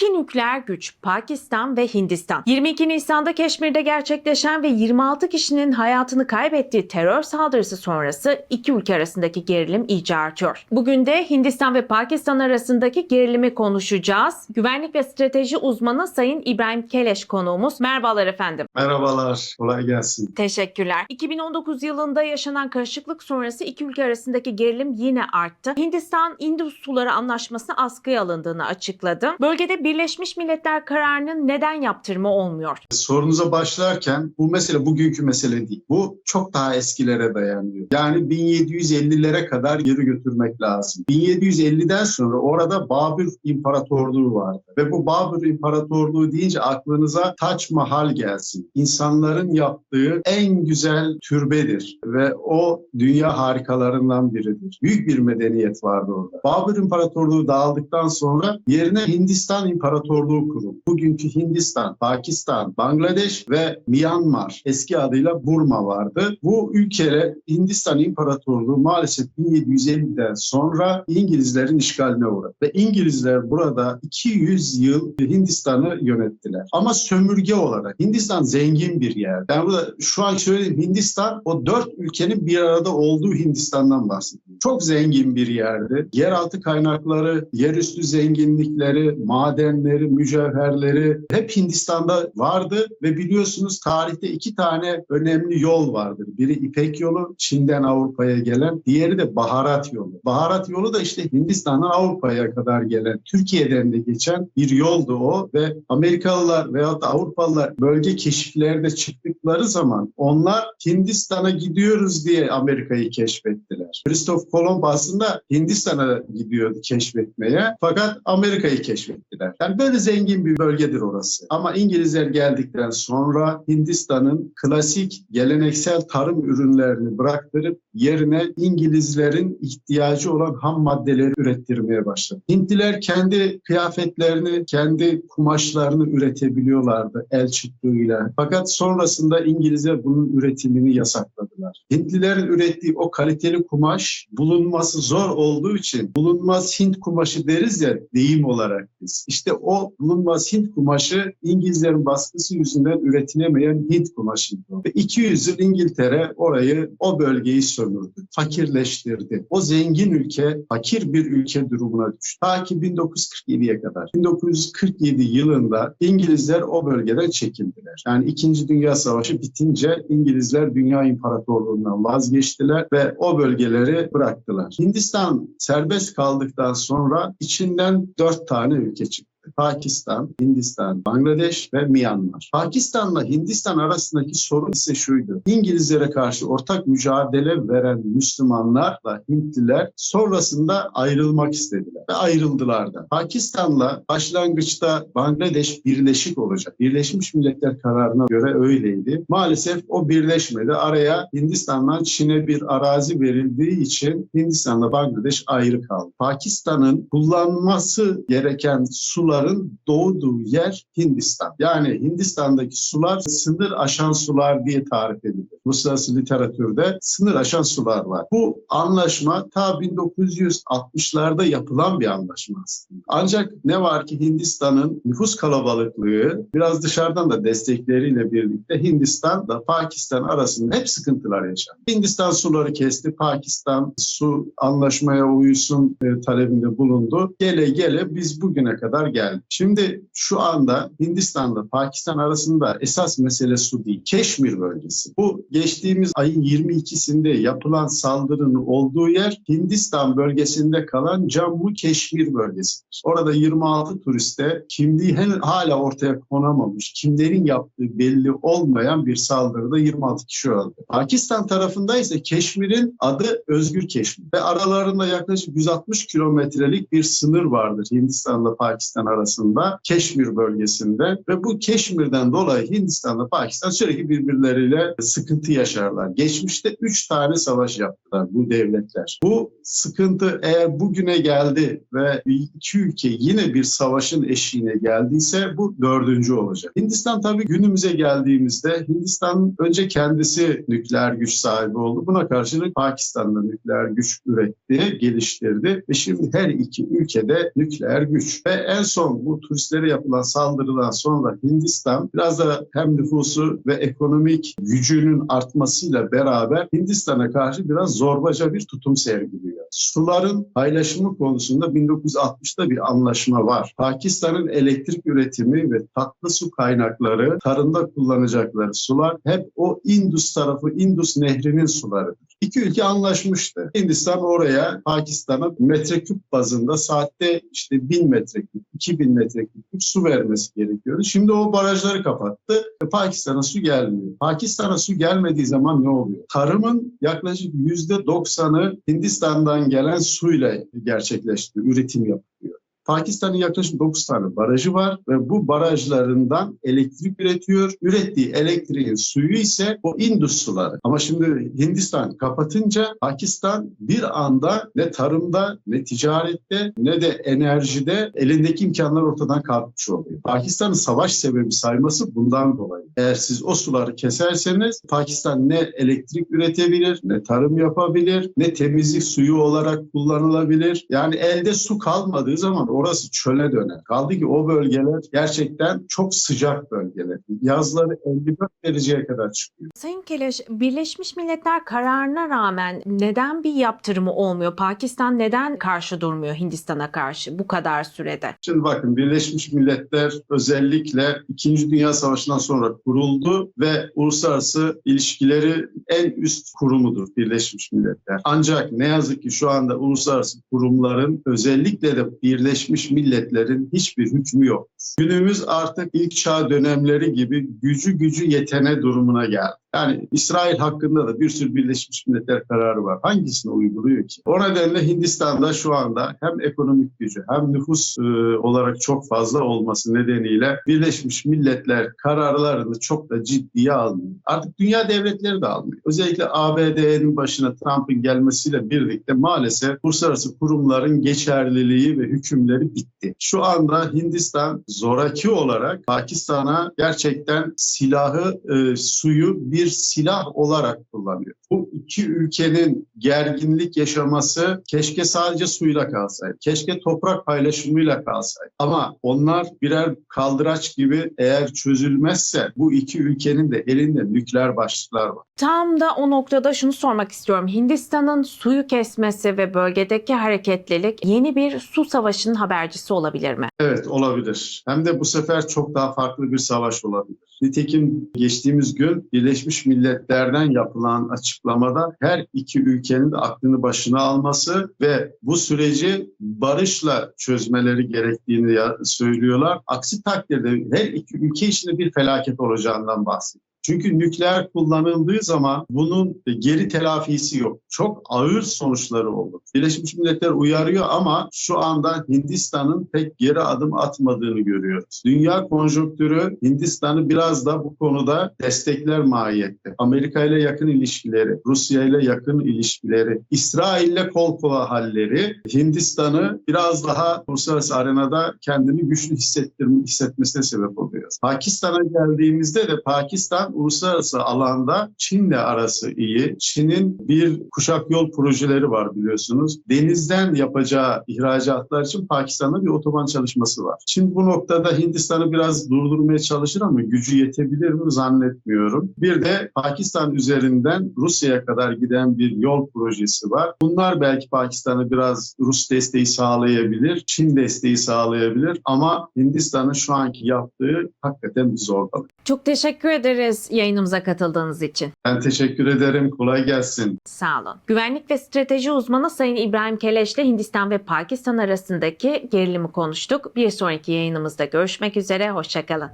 İki nükleer güç Pakistan ve Hindistan. 22 Nisan'da Keşmir'de gerçekleşen ve 26 kişinin hayatını kaybettiği terör saldırısı sonrası iki ülke arasındaki gerilim iyice artıyor. Bugün de Hindistan ve Pakistan arasındaki gerilimi konuşacağız. Güvenlik ve strateji uzmanı Sayın İbrahim Keleş konuğumuz. Merhabalar efendim. Merhabalar, kolay gelsin. Teşekkürler. 2019 yılında yaşanan karışıklık sonrası iki ülke arasındaki gerilim yine arttı. Hindistan Indus Suları Anlaşması askıya alındığını açıkladı. Bölgede Birleşmiş Milletler kararının neden yaptırımı olmuyor? Sorunuza başlarken bu mesele bugünkü mesele değil. Bu çok daha eskilere dayanıyor. Yani 1750'lere kadar geri götürmek lazım. 1750'den sonra orada Babür İmparatorluğu vardı. Ve bu Babür İmparatorluğu deyince aklınıza Taç Mahal gelsin. İnsanların yaptığı en güzel türbedir ve o dünya harikalarından biridir. Büyük bir medeniyet vardı orada. Babür İmparatorluğu dağıldıktan sonra yerine Hindistan İmparatorluğu kuruldu. Bugünkü Hindistan, Pakistan, Bangladeş ve Myanmar eski adıyla Burma vardı. Bu ülkeler Hindistan İmparatorluğu maalesef 1750'den sonra İngilizlerin işgaline uğradı. Ve İngilizler burada 200 yıl Hindistan'ı yönettiler. Ama sömürge olarak Hindistan zengin bir yer. Ben burada şu an söyleyeyim Hindistan o dört ülkenin bir arada olduğu Hindistan'dan bahsediyorum. Çok zengin bir yerdi. Yeraltı kaynakları, yerüstü zenginlikleri, madenleri, mücevherleri hep Hindistan'da vardı ve biliyorsunuz tarihte iki tane önemli yol vardır. Biri İpek yolu, Çin'den Avrupa'ya gelen, diğeri de baharat yolu. Baharat yolu da işte Hindistan'dan Avrupa'ya kadar gelen, Türkiye'den de geçen bir yoldu o ve Amerikalılar veyahut da Avrupalılar bölge keşiflerde çıktıkları zaman onlar Hindistan'a gidiyoruz diye Amerika'yı keşfettiler. Christoph Kolomb aslında Hindistan'a gidiyordu keşfetmeye fakat Amerika'yı keşfettiler. Yani böyle zengin bir bölgedir orası. Ama İngilizler geldikten sonra Hindistan'ın klasik geleneksel tarım ürünlerini bıraktırıp yerine İngilizlerin ihtiyacı olan ham maddeleri ürettirmeye başladı. Hintliler kendi kıyafetlerini, kendi kumaşlarını üretebiliyorlardı el çıktığıyla. Fakat sonrasında İngilizler bunun üretimini yasakladılar. Hintlilerin ürettiği o kaliteli kumaş bulunması zor olduğu için bulunmaz Hint kumaşı deriz ya deyim olarak biz. İşte o bulunmaz Hint kumaşı İngilizlerin baskısı yüzünden üretilemeyen Hint kumaşıydı. Ve 200 yıl İngiltere orayı, o bölgeyi sömürdü, fakirleştirdi. O zengin ülke fakir bir ülke durumuna düştü. Ta ki 1947'ye kadar. 1947 yılında İngilizler o bölgeden çekildiler. Yani İkinci Dünya Savaşı bitince İngilizler Dünya İmparatorluğundan vazgeçtiler ve o bölgeleri bıraktılar. Hindistan serbest kaldıktan sonra içinden dört tane ülke çıktı. Pakistan, Hindistan, Bangladeş ve Myanmar. Pakistan'la Hindistan arasındaki sorun ise şuydu. İngilizlere karşı ortak mücadele veren Müslümanlarla Hintliler sonrasında ayrılmak istediler ve ayrıldılar da. Pakistan'la başlangıçta Bangladeş birleşik olacak. Birleşmiş Milletler kararına göre öyleydi. Maalesef o birleşmedi. Araya Hindistan'dan Çin'e bir arazi verildiği için Hindistan'la Bangladeş ayrı kaldı. Pakistan'ın kullanması gereken sular suların doğduğu yer Hindistan. Yani Hindistan'daki sular sınır aşan sular diye tarif edilir. Uluslararası literatürde sınır aşan sular var. Bu anlaşma ta 1960'larda yapılan bir anlaşma aslında. Ancak ne var ki Hindistan'ın nüfus kalabalıklığı biraz dışarıdan da destekleriyle birlikte Hindistan'la Pakistan arasında hep sıkıntılar yaşandı. Hindistan suları kesti, Pakistan su anlaşmaya uysun e, talebinde bulundu. Gele gele biz bugüne kadar geldik. Şimdi şu anda Hindistan'la Pakistan arasında esas mesele su değil. Keşmir bölgesi. Bu geçtiğimiz ayın 22'sinde yapılan saldırının olduğu yer Hindistan bölgesinde kalan Cammu Keşmir bölgesidir. Orada 26 turiste kimliği hala ortaya konamamış, kimlerin yaptığı belli olmayan bir saldırıda 26 kişi öldü. Pakistan tarafında ise Keşmir'in adı Özgür Keşmir ve aralarında yaklaşık 160 kilometrelik bir sınır vardır Hindistan'la Pakistan arasında Keşmir bölgesinde ve bu Keşmir'den dolayı Hindistan'la Pakistan sürekli birbirleriyle sıkıntı yaşarlar. Geçmişte üç tane savaş yaptılar bu devletler. Bu sıkıntı eğer bugüne geldi ve iki ülke yine bir savaşın eşiğine geldiyse bu dördüncü olacak. Hindistan tabii günümüze geldiğimizde Hindistan önce kendisi nükleer güç sahibi oldu. Buna karşılık Pakistan'da nükleer güç üretti, geliştirdi ve şimdi her iki ülkede nükleer güç ve en son son bu turistlere yapılan saldırıdan sonra Hindistan biraz da hem nüfusu ve ekonomik gücünün artmasıyla beraber Hindistan'a karşı biraz zorbaca bir tutum sergiliyor. Suların paylaşımı konusunda 1960'da bir anlaşma var. Pakistan'ın elektrik üretimi ve tatlı su kaynakları, tarımda kullanacakları sular hep o Indus tarafı, Indus nehrinin sularıdır. İki ülke anlaşmıştı. Hindistan oraya Pakistan'a metreküp bazında saatte işte 1000 metreküp, 2000 metreküp su vermesi gerekiyordu. Şimdi o barajları kapattı Pakistan'a su gelmiyor. Pakistan'a su gelmediği zaman ne oluyor? Tarımın yaklaşık %90'ı Hindistan'dan gelen suyla gerçekleştiriyor, üretim yapıyor. Pakistan'ın yaklaşık 9 tane barajı var ve bu barajlarından elektrik üretiyor. Ürettiği elektriğin suyu ise o Indus suları. Ama şimdi Hindistan kapatınca Pakistan bir anda ne tarımda ne ticarette ne de enerjide elindeki imkanlar ortadan kalkmış oluyor. Pakistan'ın savaş sebebi sayması bundan dolayı. Eğer siz o suları keserseniz Pakistan ne elektrik üretebilir, ne tarım yapabilir, ne temizlik suyu olarak kullanılabilir. Yani elde su kalmadığı zaman orası çöle döner. Kaldı ki o bölgeler gerçekten çok sıcak bölgeler. Yazları 54 dereceye kadar çıkıyor. Sayın Keleş, Birleşmiş Milletler kararına rağmen neden bir yaptırımı olmuyor? Pakistan neden karşı durmuyor Hindistan'a karşı bu kadar sürede? Şimdi bakın Birleşmiş Milletler özellikle 2. Dünya Savaşı'ndan sonra kuruldu ve uluslararası ilişkileri en üst kurumudur Birleşmiş Milletler. Ancak ne yazık ki şu anda uluslararası kurumların özellikle de Birleşmiş Milletler'in hiçbir hükmü yok. Günümüz artık ilk çağ dönemleri gibi gücü gücü yetene durumuna geldi. Yani İsrail hakkında da bir sürü Birleşmiş Milletler kararı var. Hangisini uyguluyor ki? O nedenle Hindistan'da şu anda hem ekonomik gücü hem nüfus e, olarak çok fazla olması nedeniyle Birleşmiş Milletler kararlarını çok da ciddiye almıyor. Artık dünya devletleri de almıyor. Özellikle ABD'nin başına Trump'ın gelmesiyle birlikte maalesef uluslararası kurumların geçerliliği ve hükümleri bitti. Şu anda Hindistan zoraki olarak Pakistan'a gerçekten silahı, e, suyu bir silah olarak kullanıyor. Bu iki ülkenin gerginlik yaşaması keşke sadece suyla kalsaydı. Keşke toprak paylaşımıyla kalsaydı. Ama onlar birer kaldıraç gibi eğer çözülmezse bu iki ülkenin de elinde nükleer başlıklar var. Tam da o noktada şunu sormak istiyorum. Hindistan'ın suyu kesmesi ve bölgedeki hareketlilik yeni bir su savaşının habercisi olabilir mi? Evet olabilir. Hem de bu sefer çok daha farklı bir savaş olabilir. Nitekim geçtiğimiz gün Birleşmiş Milletler'den yapılan açıklamada her iki ülkenin de aklını başına alması ve bu süreci barışla çözmeleri gerektiğini söylüyorlar. Aksi takdirde her iki ülke için de bir felaket olacağından bahsediyor. Çünkü nükleer kullanıldığı zaman bunun geri telafisi yok. Çok ağır sonuçları olur. Birleşmiş Milletler uyarıyor ama şu anda Hindistan'ın pek geri adım atmadığını görüyoruz. Dünya konjonktürü Hindistan'ı biraz da bu konuda destekler mahiyette. Amerika ile yakın ilişkileri, Rusya ile yakın ilişkileri, İsrail ile kol kola halleri Hindistan'ı biraz daha uluslararası arenada kendini güçlü hissettirme, hissetmesine sebep oluyor. Pakistan'a geldiğimizde de Pakistan uluslararası alanda Çin'le arası iyi. Çin'in bir kuşak yol projeleri var biliyorsunuz. Denizden yapacağı ihracatlar için Pakistan'da bir otoban çalışması var. Çin bu noktada Hindistan'ı biraz durdurmaya çalışır ama gücü yetebilir mi zannetmiyorum. Bir de Pakistan üzerinden Rusya'ya kadar giden bir yol projesi var. Bunlar belki Pakistan'a biraz Rus desteği sağlayabilir, Çin desteği sağlayabilir ama Hindistan'ın şu anki yaptığı hakikaten bir zorbalık. Çok teşekkür ederiz yayınımıza katıldığınız için. Ben teşekkür ederim. Kolay gelsin. Sağ olun. Güvenlik ve strateji uzmanı Sayın İbrahim Keleş ile Hindistan ve Pakistan arasındaki gerilimi konuştuk. Bir sonraki yayınımızda görüşmek üzere. Hoşçakalın.